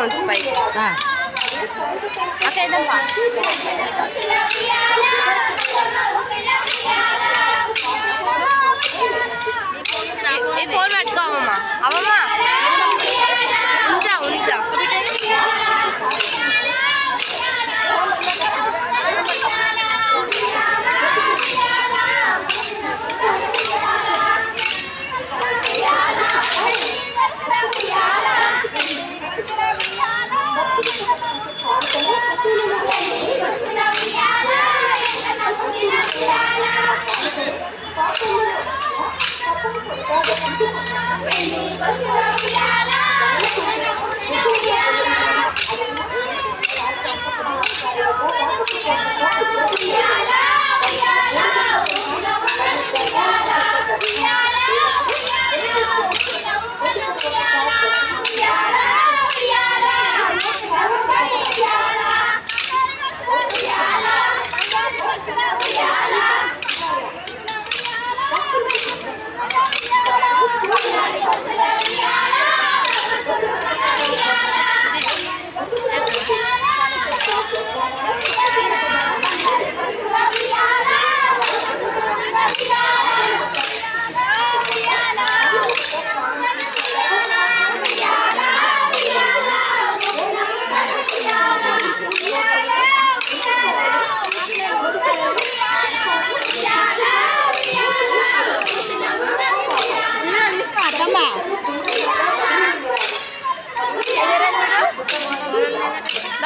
தான் வந்து பைக் அக்கா இதான் ஃபோன் பட்டுக்கோ அவமா அவமா உண்டா உண்டா.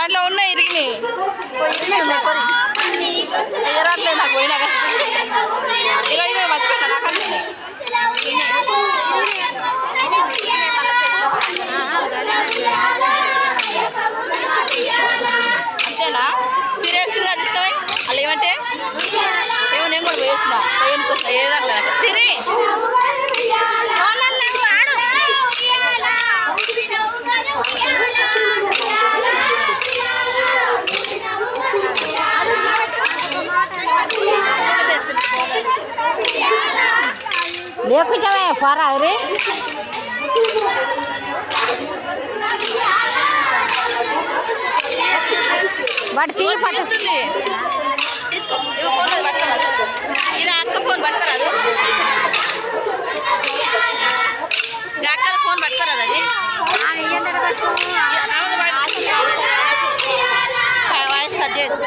దాంట్లో ఉన్నాయి ఇరిగినాయి. ఎగరట్లేదు నాకు పోయినాక మర్చిపోయినా నాకు అంతేనా? సీరియస్గా తీసుకోవాలి అలా ఏమంటే ఏమో నేను కూడా పోయి వచ్చిన. సిరి! లేకుంటావే పోరా అరే. వాటి తీసి పట్టు. పడుతుంది తీసుకో. ఇవ్వ ఫోన్ అది పట్టుకోరాదు ఇది అక్క ఫోన్ పట్టుకోరాదు ఇది అక్క ఫోన్ పట్టుకోరాదు అది. వాయిస్ కట్ చేయొద్దు.